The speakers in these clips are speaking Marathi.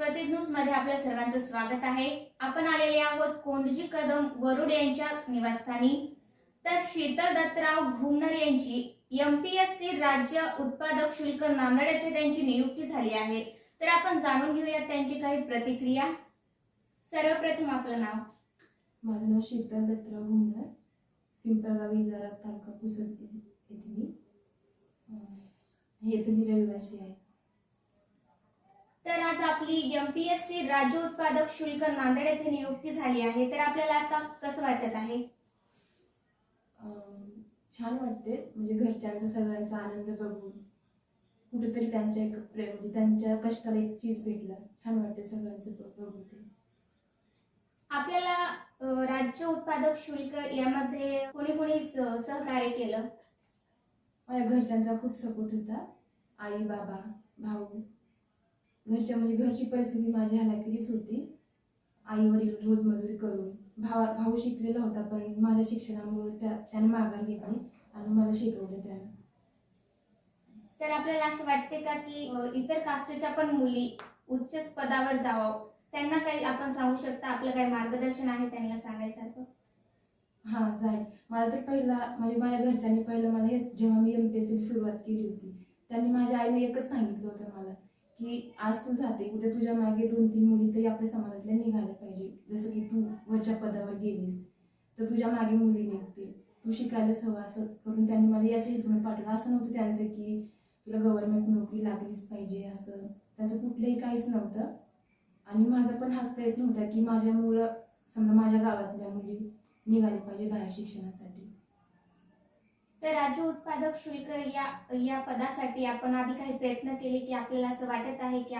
स्वतिक न्यूजमध्ये आपल्या सर्वांचं स्वागत आहे. आपण आलेले आहोत कोंडजी कदम वरुड यांच्या निवासस्थानी. तर शीतल दत्तराव घुमनर यांची एमपीएससी राज्य उत्पादक शुल्क नांदेड येथे त्यांची नियुक्ती झाली आहे. तर आपण जाणून घेऊयात त्यांची काही प्रतिक्रिया. सर्वप्रथम आपलं नाव. माझं नाव शीतल दत्तराव घुमनर. पिंपळगाव इजारा तालुका पुसद येथे मी. येथे मी रहिवासी आहे. तर आज आपली एमपीएससी राज्य उत्पादक शुल्क नांदेड येथे नियुक्ती झाली आहे. तर आपल्याला आता कसं वाटत आहे? छान वाटते. म्हणजे घरच्यांचा सगळ्यांचा आनंद बघून. कुठेतरी त्यांच्या एक प्रेम म्हणजे त्यांच्या कष्टाला एक चीज भेटलं. छान वाटते सगळ्यांचं बघून. ते आपल्याला राज्य उत्पादक शुल्क यामध्ये कोणी कोणी सहकार्य केलं? माझ्या घरच्यांचा खूप सपोर्ट होता. आई बाबा भाऊ. घरच्या म्हणजे घरची परिस्थिती माझी हलाखीचीच होती. आई वडील रोज मजुरी करून भावा भाऊ शिकलेला होता पण माझ्या शिक्षणामुळे त्या त्याने माघार घेतली आणि मला शिकवलं त्यानं. तर आपल्याला असं वाटते का की इतर कास्टच्या पण मुली उच्च पदावर जावं? त्यांना काही आपण सांगू शकता? आपलं काही मार्गदर्शन आहे त्यांना सांगायसारखं? हा जाईल. मला तर पहिला म्हणजे माझ्या घरच्यांनी पहिलं मला हे जेव्हा मी एम पी एस सी सुरुवात केली होती त्यांनी माझ्या आईने एकच सांगितलं होतं मला की आज तू जाते उद्या तुझ्या मागे दोन तीन मुली तरी आपल्या समाजातल्या निघाल्या पाहिजे. जसं की तू वरच्या पदावर गेलीस तर तुझ्या मागे मुली निघतील. तू शिकायलाच हवं असं करून त्यांनी मला याच्या हेतून पाठवलं. असं नव्हतं त्यांचं की तुला गव्हर्नमेंट नोकरी लागलीच पाहिजे असं. त्यांचं कुठलंही काहीच नव्हतं. आणि माझा पण हाच प्रयत्न होता की माझ्या मुलं समजा माझ्या गावातल्या मुली निघाले पाहिजे बाहेर शिक्षणासाठी. तर राज्य उत्पादक शुल्क या या पदासाठी आपण आधी काही प्रयत्न केले की आपल्याला असं वाटत आहे की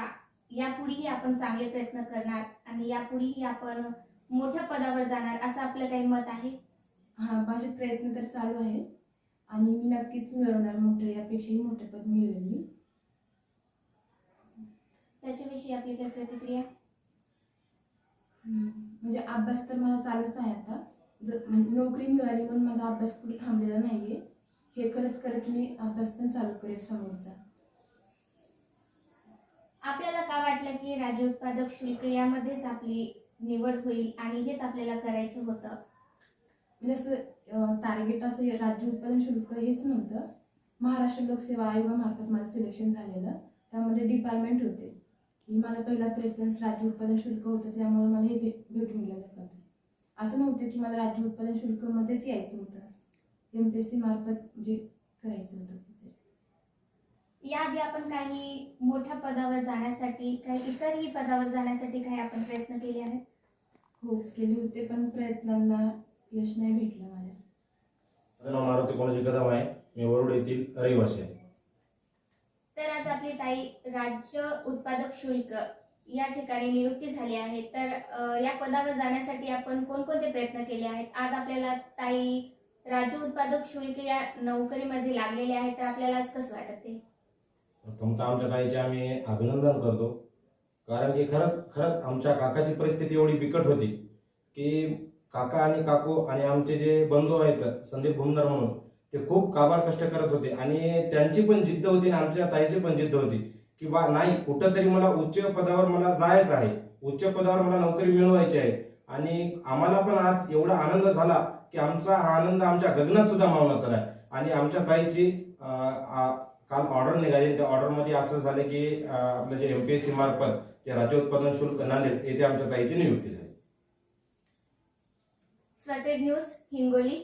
यापुढेही आपण चांगले प्रयत्न करणार आणि यापुढेही आपण मोठ्या पदावर जाणार असं आपलं काही मत आहे? हा माझे प्रयत्न तर चालू आहेत आणि मी नक्कीच मिळवणार मोठं यापेक्षाही मोठं पद मिळवेल मी. त्याच्याविषयी आपली काही प्रतिक्रिया? म्हणजे अभ्यास तर मला चालूच आहे आता. नोकरी मिळाली म्हणून माझा अभ्यास कुठे थांबलेला नाहीये हे करत करत मी अभ्यास पण चालू करेल समोरचा. आपल्याला का वाटलं की राज्य उत्पादक शुल्क यामध्येच आपली निवड होईल आणि हेच आपल्याला करायचं होतं? म्हणजे असं टार्गेट असं हे राज्य उत्पादन शुल्क हेच नव्हतं. महाराष्ट्र लोकसेवा आयोगामार्फत माझं सिलेक्शन झालेलं. त्यामध्ये डिपार्टमेंट होते. मला पहिला प्रेफरन्स राज्य उत्पादन शुल्क होतं त्यामुळे मला हे भेटून गेलं असं नव्हतं की मला राज्य उत्पादन शुल्कमध्येच यायचं होतं. एम पी एस सी मार्फत म्हणजे करायचं होतं याआधी आपण काही मोठ्या पदावर जाण्यासाठी काही इतरही पदावर जाण्यासाठी काही आपण प्रयत्न केले आहेत? हो केले होते पण प्रयत्नांना यश नाही भेटलं माझ्या माझं नाव मारुती कोणाची कदम आहे. मी वरुड येथील रहिवासी आहे. तर आज आपली ताई राज्य उत्पादक शुल्क या ठिकाणी नियुक्ती झाली आहे. तर या पदावर जाण्यासाठी आपण कोणकोणते प्रयत्न केले आहेत? आज आपल्याला ताई राज्य उत्पादक शुल्क या नोकरीमध्ये लागलेले आहेत. तर आपल्याला आज कसं वाटत ते प्रथमतः आमच्या ताईचे आम्ही अभिनंदन करतो. कारण की खरंच खरंच आमच्या काकाची परिस्थिती एवढी बिकट होती की काका आणि काकू आणि आमचे जे बंधू आहेत संदीप भुमनर म्हणून ते खूप काबाड कष्ट करत होते. आणि त्यांची पण जिद्द होती आणि आमच्या ताईची पण जिद्द होती. की बा नाही कुठंतरी मला उच्च पदावर मला जायचं आहे. उच्च पदावर मला नोकरी मिळवायची आहे. आणि आम्हाला पण आज एवढा आनंद झाला की आमचा हा आनंद आमच्या गगनात सुद्धा मावना चालाय आणि आमच्या ताईची काल ऑर्डर निघाली त्या ऑर्डरमध्ये असं झालं की आपलं जे एमपीएससी मार्फत जे राज्य उत्पादन शुल्क नांदेड येथे आमच्या ताईची नियुक्ती झाली. स्वतेज न्यूज हिंगोली.